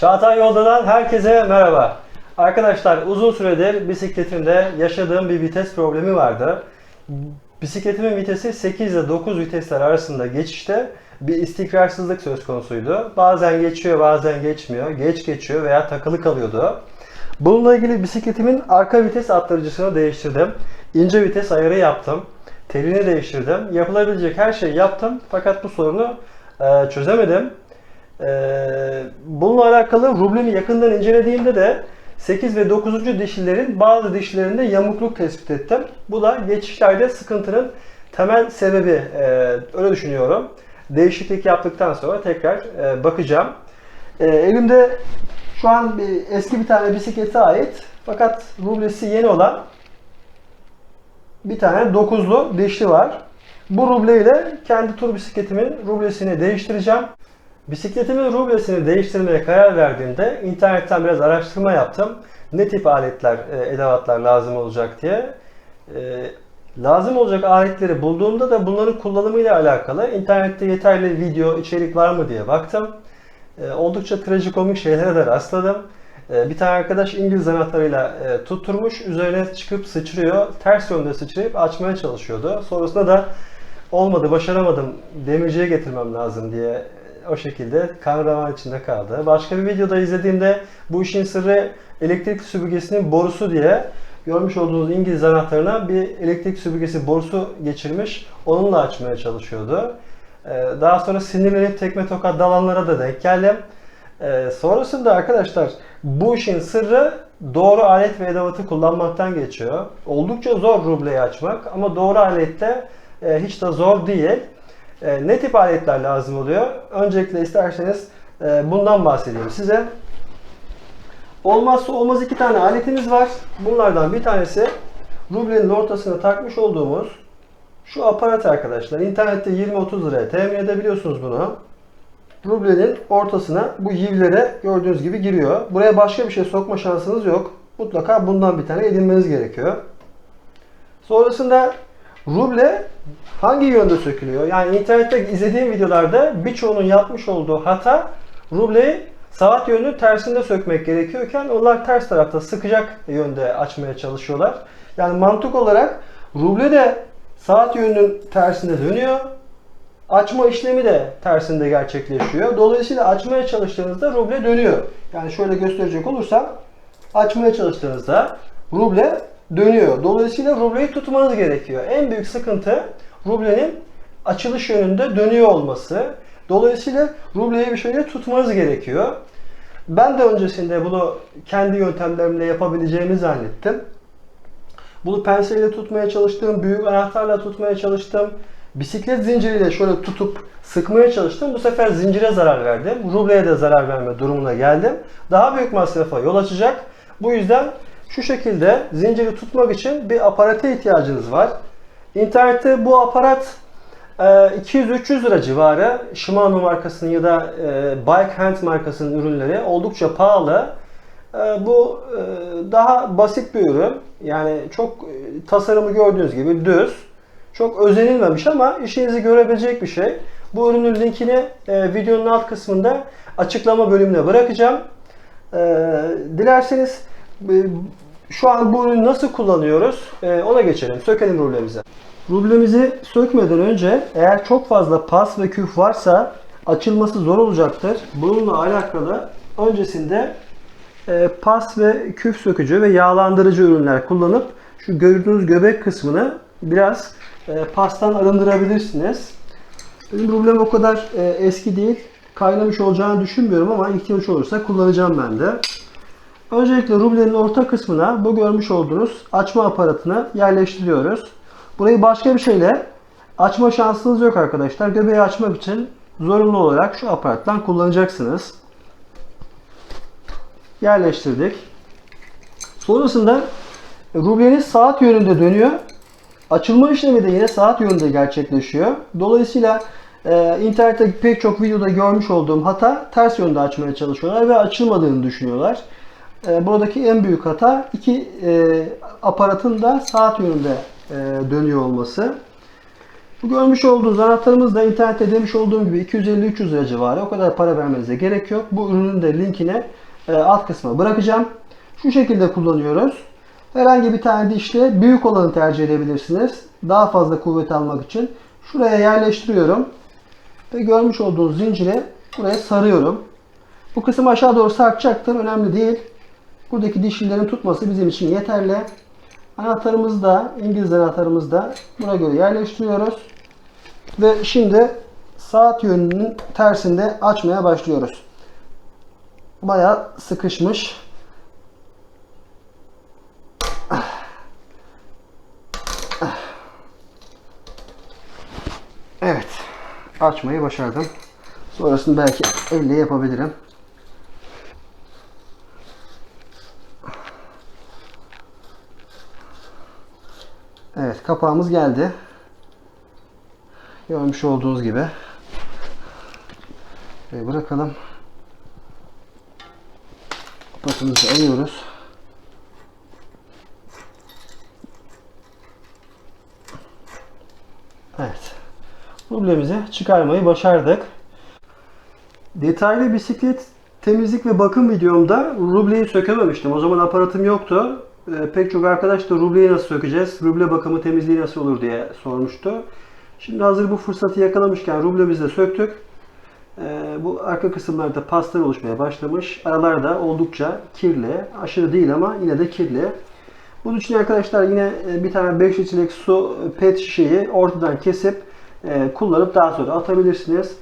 Çağatay Yolda'dan herkese merhaba. Arkadaşlar uzun süredir bisikletimde yaşadığım bir vites problemi vardı. Bisikletimin vitesi 8 ile 9 vitesler arasında geçişte bir istikrarsızlık söz konusuydu. Bazen geçiyor bazen geçmiyor. Geç geçiyor veya takılı kalıyordu. Bununla ilgili bisikletimin arka vites attırıcısını değiştirdim. İnce vites ayarı yaptım. Telini değiştirdim. Yapılabilecek her şeyi yaptım. Fakat bu sorunu çözemedim. Ee, bununla alakalı rublemi yakından incelediğimde de 8 ve 9. dişlilerin bazı dişlerinde yamukluk tespit ettim. Bu da geçişlerde sıkıntının temel sebebi. Ee, öyle düşünüyorum. Değişiklik yaptıktan sonra tekrar e, bakacağım. Elimde şu an bir, eski bir tane bisiklete ait fakat rublesi yeni olan bir tane dokuzlu dişli var. Bu ruble ile kendi tur bisikletimin rublesini değiştireceğim. Bisikletimin rublesini değiştirmeye karar verdiğimde internetten biraz araştırma yaptım. Ne tip aletler, e, edevatlar lazım olacak diye. E, Lazım olacak aletleri bulduğumda da bunların kullanımıyla alakalı internette yeterli video, içerik var mı diye baktım. E, Oldukça trajikomik şeylere de rastladım. Bir tane arkadaş İngiliz anahtarıyla tutturmuş, üzerine çıkıp sıçrıyor, ters yönde sıçrayıp açmaya çalışıyordu. Sonrasında da olmadı, başaramadım, demirciye getirmem lazım diye o şekilde kan revan içinde kaldı. Başka bir videoda izlediğimde bu işin sırrı elektrik süpürgesinin borusu diye görmüş olduğunuz İngiliz anahtarına bir elektrik süpürgesi borusu geçirmiş. Onunla açmaya çalışıyordu. Ee, Daha sonra sinirlenip tekme tokat dalanlara da denk geldim. Ee, Sonrasında arkadaşlar bu işin sırrı doğru alet ve edevatı kullanmaktan geçiyor. Oldukça zor rubleyi açmak ama doğru alette e, hiç de zor değil. E, ne tip aletler lazım oluyor? Öncelikle isterseniz e, bundan bahsedeyim size. Olmazsa olmaz iki tane aletimiz var. Bunlardan bir tanesi rublenin ortasına takmış olduğumuz şu aparat arkadaşlar. İnternette 20-30 liraya temin edebiliyorsunuz bunu. Rublenin ortasına bu yivlere gördüğünüz gibi giriyor. Buraya başka bir şey sokma şansınız yok. Mutlaka bundan bir tane edinmeniz gerekiyor. Sonrasında ruble hangi yönde sökülüyor? Yani internette izlediğim videolarda birçoğunun yapmış olduğu hata rubleyi saat yönünün tersinde sökmek gerekiyorken onlar ters tarafta sıkacak yönde açmaya çalışıyorlar. Yani mantık olarak ruble de saat yönünün tersinde dönüyor. Açma işlemi de tersinde gerçekleşiyor. Dolayısıyla açmaya çalıştığınızda ruble dönüyor. Yani şöyle gösterecek olursam açmaya çalıştığınızda ruble dönüyor. Dolayısıyla rubleyi tutmanız gerekiyor. En büyük sıkıntı rublenin açılış yönünde dönüyor olması. Dolayısıyla rubleyi bir şöyle tutmanız gerekiyor. Ben de öncesinde bunu kendi yöntemlerimle yapabileceğimi zannettim. Bunu penseyle tutmaya çalıştım, büyük anahtarla tutmaya çalıştım. Bisiklet zinciriyle şöyle tutup sıkmaya çalıştım. Bu sefer zincire zarar verdim. Rubleye de zarar verme durumuna geldim. Daha büyük masrafa yol açacak. Bu yüzden şu şekilde zinciri tutmak için bir aparata ihtiyacınız var. İnternette bu aparat e, 200-300 lira civarı Shimano markasının ya da e, Bike Hand markasının ürünleri oldukça pahalı. E, Bu e, daha basit bir ürün. Yani çok e, tasarımı gördüğünüz gibi düz. Çok özenilmemiş ama işinizi görebilecek bir şey. Bu ürünün linkini e, videonun alt kısmında açıklama bölümüne bırakacağım. E, dilerseniz e, şu an bu ürünü nasıl kullanıyoruz e, ona geçelim. Sökelim rublemizi. Rublemizi sökmeden önce eğer çok fazla pas ve küf varsa açılması zor olacaktır. Bununla alakalı öncesinde e, pas ve küf sökücü ve yağlandırıcı ürünler kullanıp şu gördüğünüz göbek kısmını biraz e, pastan arındırabilirsiniz. Benim rublem o kadar e, eski değil. Kaynamış olacağını düşünmüyorum ama ihtiyaç olursa kullanacağım ben de. Öncelikle rublenin orta kısmına bu görmüş olduğunuz açma aparatını yerleştiriyoruz. Burayı başka bir şeyle açma şansınız yok arkadaşlar. Göbeği açmak için zorunlu olarak şu aparattan kullanacaksınız. Yerleştirdik. Sonrasında rubleniz saat yönünde dönüyor. Açılma işlemi de yine saat yönünde gerçekleşiyor. Dolayısıyla e, internette pek çok videoda görmüş olduğum hata ters yönde açmaya çalışıyorlar ve açılmadığını düşünüyorlar. E, buradaki en büyük hata iki e, aparatın da saat yönünde e, dönüyor olması. Bu görmüş olduğunuz anahtarımız da internette demiş olduğum gibi 250-300 lira civarı. O kadar para vermenize gerek yok. Bu ürünün de linkini e, alt kısma bırakacağım. Şu şekilde kullanıyoruz. Herhangi bir tane dişle büyük olanı tercih edebilirsiniz. Daha fazla kuvvet almak için. Şuraya yerleştiriyorum. Ve görmüş olduğunuz zinciri buraya sarıyorum. Bu kısım aşağı doğru sarkacaktır. Önemli değil. Buradaki dişlilerin tutması bizim için yeterli. Anahtarımızı da, İngiliz anahtarımızı da buna göre yerleştiriyoruz. Ve şimdi saat yönünün tersinde açmaya başlıyoruz. Bayağı sıkışmış. Evet. Açmayı başardım. Sonrasını belki elle yapabilirim. Evet kapağımız geldi. Görmüş olduğunuz gibi. Ve bırakalım. Kapatımızı alıyoruz. Evet. Rublemizi çıkarmayı başardık. Detaylı bisiklet temizlik ve bakım videomda rubleyi sökememiştim. O zaman aparatım yoktu. Ee, pek çok arkadaş da rubleyi nasıl sökeceğiz, ruble bakımı temizliği nasıl olur diye sormuştu. Şimdi hazır bu fırsatı yakalamışken rublemizi de söktük. Ee, bu arka kısımlarda paslar oluşmaya başlamış. Aralar da oldukça kirli. Aşırı değil ama yine de kirli. Bunun için arkadaşlar yine e, bir tane 5 litrelik su pet şişeyi ortadan kesip e, kullanıp daha sonra atabilirsiniz.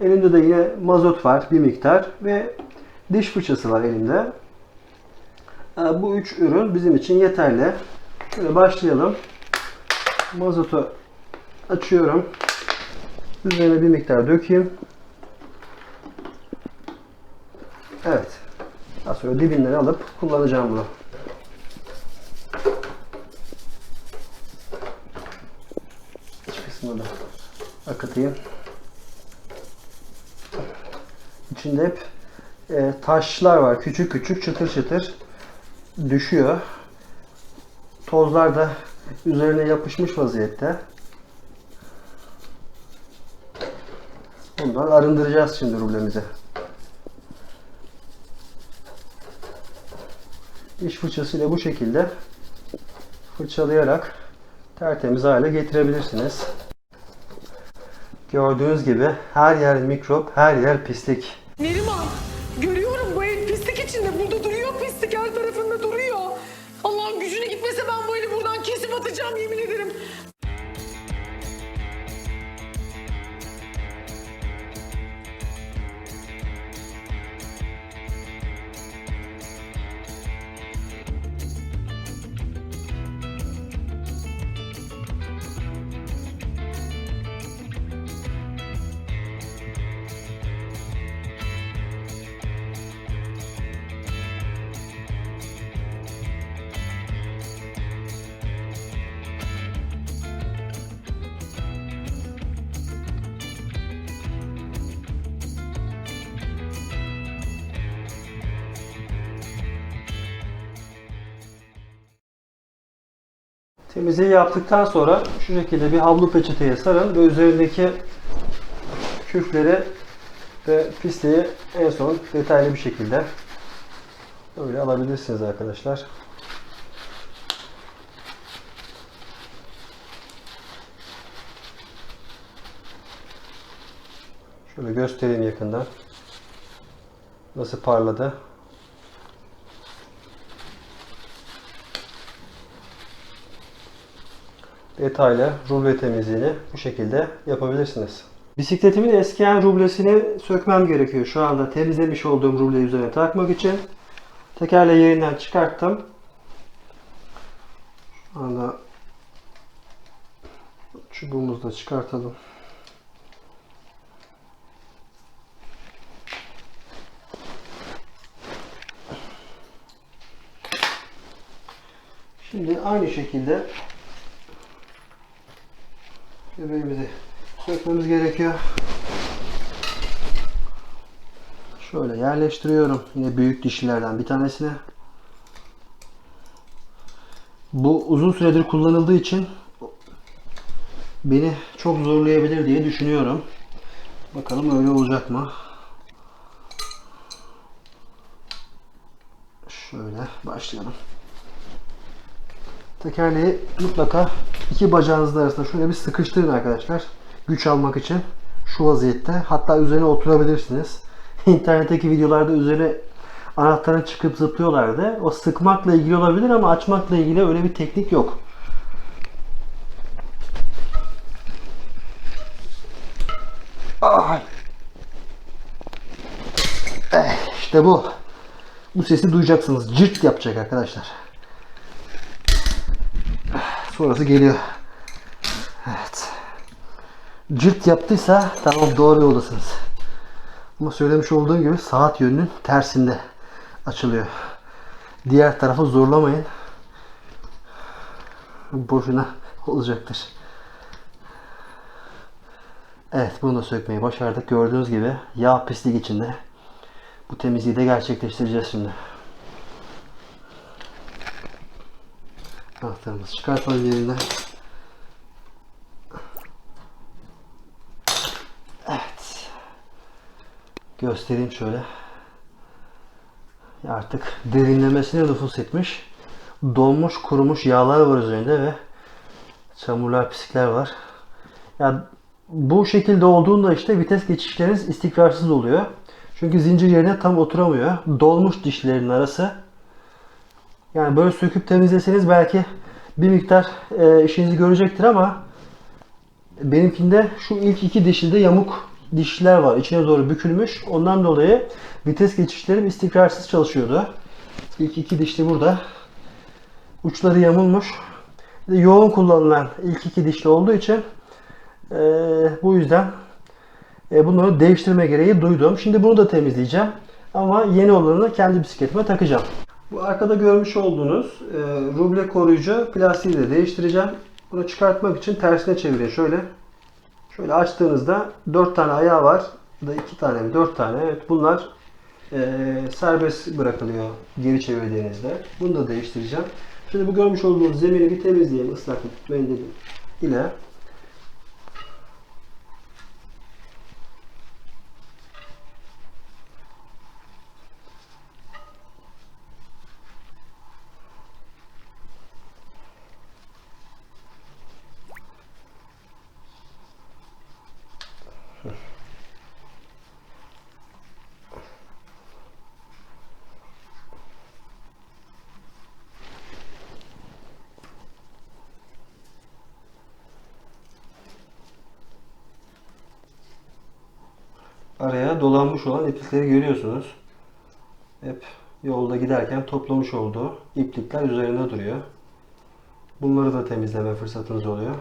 Elimde de yine mazot var bir miktar ve diş fırçası var elimde. E, Bu üç ürün bizim için yeterli. Şöyle başlayalım. Mazotu açıyorum. Üzerine bir miktar dökeyim. Evet. Daha sonra dibinden alıp kullanacağım bunu. İç kısmını da akıtayım. İçinde hep e, taşlar var. Küçük küçük çıtır çıtır düşüyor. Tozlar da üzerine yapışmış vaziyette. Bundan arındıracağız şimdi rublemizi. Diş fırçasıyla bu şekilde fırçalayarak tertemiz hale getirebilirsiniz. Gördüğünüz gibi her yer mikrop, her yer pislik. Atacağım yemin ederim. Temizliği yaptıktan sonra şu şekilde bir havlu peçeteye sarın ve üzerindeki küfleri ve pisliği en son detaylı bir şekilde böyle alabilirsiniz arkadaşlar. Şöyle göstereyim yakından. Nasıl parladı. Detaylı ruble temizliğini bu şekilde yapabilirsiniz. Bisikletimin eskiyen rublesini sökmem gerekiyor. Şu anda temizlemiş olduğum rubleyi üzerine takmak için. Tekerleği yerinden çıkarttım. Şu anda çubuğumuzu da çıkartalım. Şimdi aynı şekilde Göbeğimizi sökmemiz gerekiyor. Şöyle yerleştiriyorum. Yine büyük dişlilerden bir tanesini. Bu uzun süredir kullanıldığı için beni çok zorlayabilir diye düşünüyorum. Bakalım öyle olacak mı? Şöyle başlayalım. Tekerleği mutlaka iki bacağınızın arasında şöyle bir sıkıştırın arkadaşlar. Güç almak için şu vaziyette. Hatta üzerine oturabilirsiniz. İnternetteki videolarda üzerine anahtarın çıkıp zıplıyorlardı. O sıkmakla ilgili olabilir ama açmakla ilgili öyle bir teknik yok. Ay. Eh, işte bu. Bu sesi duyacaksınız. Cırt yapacak arkadaşlar. Sonrası geliyor. Evet. Cırt yaptıysa tamam doğru yoldasınız. Ama söylemiş olduğum gibi saat yönünün tersinde açılıyor. Diğer tarafı zorlamayın. Boşuna olacaktır. Evet bunu da sökmeyi başardık. Gördüğünüz gibi yağ pislik içinde. Bu temizliği de gerçekleştireceğiz şimdi. Anahtarımızı çıkartalım yerinden. Evet. Göstereyim şöyle. Artık derinlemesine nüfus etmiş. Donmuş, kurumuş yağlar var üzerinde ve çamurlar, pislikler var. Ya bu şekilde olduğunda işte vites geçişleriniz istikrarsız oluyor. Çünkü zincir yerine tam oturamıyor. Dolmuş dişlerin arası. Yani böyle söküp temizleseniz belki bir miktar e, işinizi görecektir ama benimkinde şu ilk iki dişide yamuk dişler var. İçine doğru bükülmüş. Ondan dolayı vites geçişlerim istikrarsız çalışıyordu. İlk iki dişli burada. Uçları yamulmuş. Yoğun kullanılan ilk iki dişli olduğu için e, bu yüzden e, bunları değiştirme gereği duydum. Şimdi bunu da temizleyeceğim. Ama yeni olanını kendi bisikletime takacağım. Bu arkada görmüş olduğunuz e, ruble koruyucu plastiği de değiştireceğim. Bunu çıkartmak için tersine çevirin şöyle. Şöyle açtığınızda 4 tane ayağı var. Ya da 2 tane mi 4 tane. Evet bunlar e, serbest bırakılıyor geri çevirdiğinizde. Bunu da değiştireceğim. Şimdi bu görmüş olduğunuz zemini bir temizleyelim ıslak mendil ile. Dolanmış olan iplikleri görüyorsunuz. Hep yolda giderken toplamış olduğu iplikler üzerinde duruyor. Bunları da temizleme fırsatınız oluyor.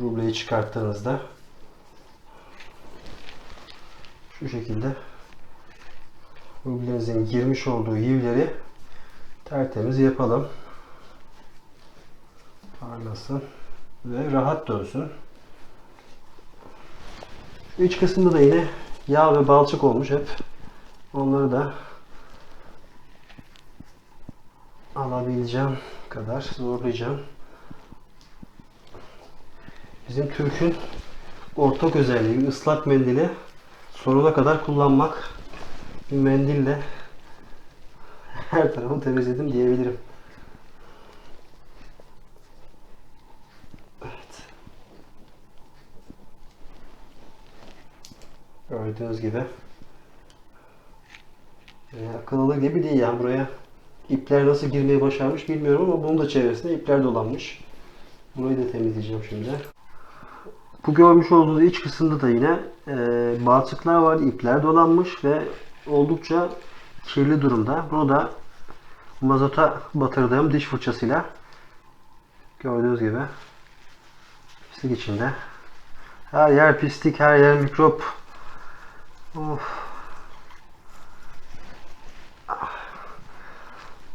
Rubleyi çıkarttığınızda şu şekilde rublenizin girmiş olduğu yivleri tertemiz yapalım. Parlasın ve rahat dönsün. İç kısmında da yine yağ ve balçık olmuş hep. Onları da alabileceğim kadar zorlayacağım. Bizim Türk'ün ortak özelliği ıslak mendili sonuna kadar kullanmak. Bir mendille her tarafı temizledim diyebilirim. Evet. Gördüğünüz gibi. Yani akıl alır gibi değil yani buraya ipler nasıl girmeyi başarmış bilmiyorum ama bunun da çevresinde ipler dolanmış. Burayı da temizleyeceğim şimdi. Bu görmüş olduğunuz iç kısımda da yine e, balçıklar var, ipler dolanmış ve oldukça kirli durumda. Bunu da mazota batırdığım diş fırçasıyla gördüğünüz gibi pislik içinde. Her yer pislik, her yer mikrop. Of.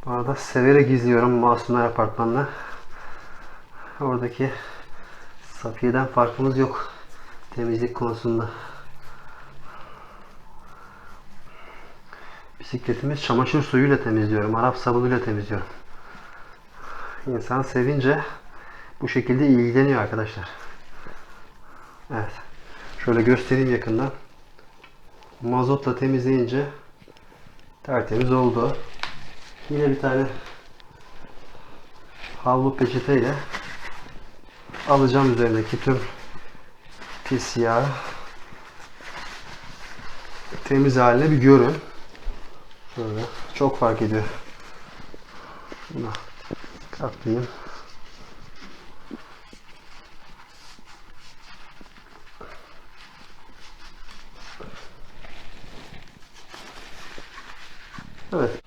Bu arada severek izliyorum Masumlar Apartmanı'nı. Oradaki Safiye'den farkımız yok temizlik konusunda. Bisikletimi çamaşır suyuyla temizliyorum. Arap sabunuyla temizliyorum. İnsan sevince bu şekilde ilgileniyor arkadaşlar. Evet. Şöyle göstereyim yakından. Mazotla temizleyince tertemiz oldu. Yine bir tane havlu peçeteyle alacağım üzerindeki tüm pis yağı temiz haline bir görün. Şöyle çok fark ediyor. Şuna katlayayım. Evet.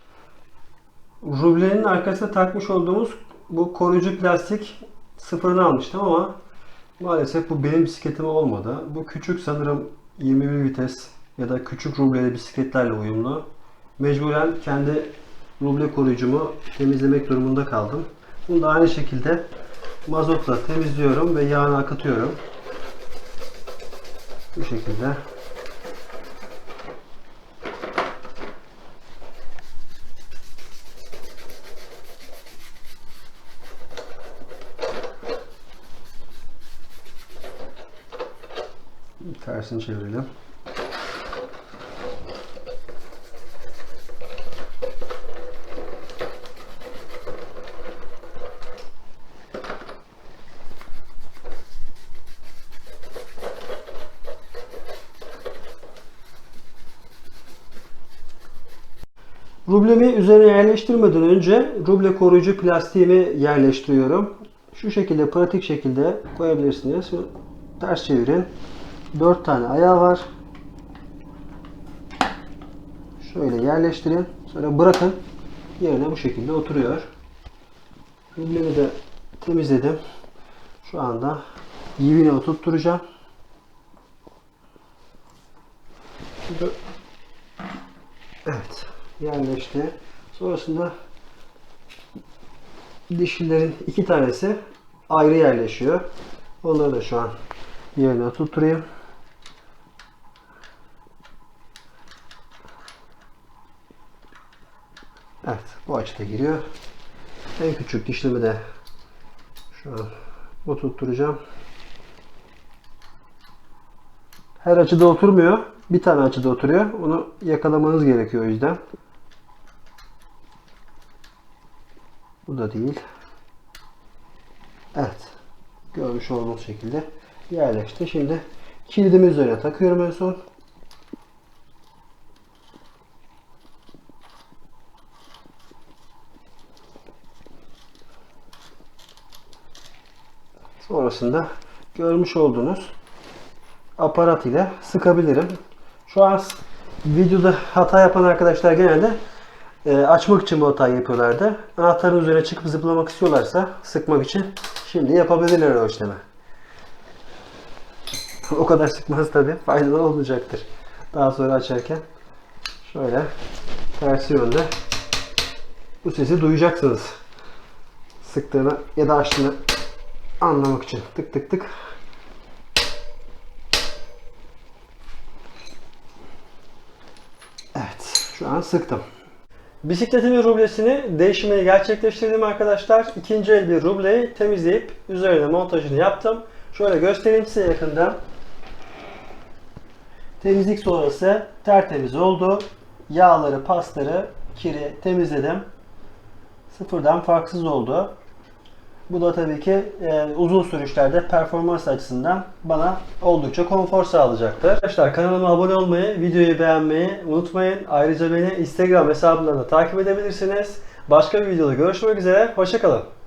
Rublenin arkasına takmış olduğumuz bu koruyucu plastik sıfırını almıştım ama maalesef bu benim bisikletime olmadı. Bu küçük sanırım 21 vites ya da küçük rubleli bisikletlerle uyumlu. Mecburen kendi ruble koruyucumu temizlemek durumunda kaldım. Bunu da aynı şekilde mazotla temizliyorum ve yağını akıtıyorum. Bu şekilde. Tersini çevirelim. Rublemi üzerine yerleştirmeden önce ruble koruyucu plastiğimi yerleştiriyorum. Şu şekilde pratik şekilde koyabilirsiniz. Ters çevirin. 4 tane ayağı var. Şöyle yerleştirin. Sonra bırakın. Yerine bu şekilde oturuyor. Rublemi de temizledim. Şu anda yivine oturtturacağım. Evet. Yerleşti. Sonrasında dişlilerin iki tanesi ayrı yerleşiyor. Onları da şu an yerine tutturayım. Evet. Bu açıda giriyor. En küçük dişlimi de şu an oturtturacağım. Her açıda oturmuyor. Bir tane açıda oturuyor. Onu yakalamanız gerekiyor o yüzden. Bu da değil. Evet. Görmüş olduğunuz şekilde yerleşti. Şimdi kilidimi üzerine takıyorum en son. Sonrasında görmüş olduğunuz aparat ile sıkabilirim. Şu an videoda hata yapan arkadaşlar genelde e, açmak için bu hatayı yapıyorlardı. Anahtarın üzerine çıkıp zıplamak istiyorlarsa sıkmak için şimdi yapabilirler o işlemi. o kadar sıkmaz tabi. Faydalı olacaktır. Daha sonra açarken şöyle tersi yönde bu sesi duyacaksınız. Sıktığını ya da açtığını anlamak için. Tık tık tık. Evet. Şu an sıktım. Bisikletimin rublesini değişimini gerçekleştirdim arkadaşlar. İkinci el bir rubleyi temizleyip üzerine montajını yaptım. Şöyle göstereyim size yakından. Temizlik sonrası tertemiz oldu. Yağları, pasları, kiri temizledim. Sıfırdan farksız oldu. Bu da tabii ki e, uzun sürüşlerde performans açısından bana oldukça konfor sağlayacaktır. Arkadaşlar kanalıma abone olmayı, videoyu beğenmeyi unutmayın. Ayrıca beni Instagram hesabından da takip edebilirsiniz. Başka bir videoda görüşmek üzere. Hoşçakalın.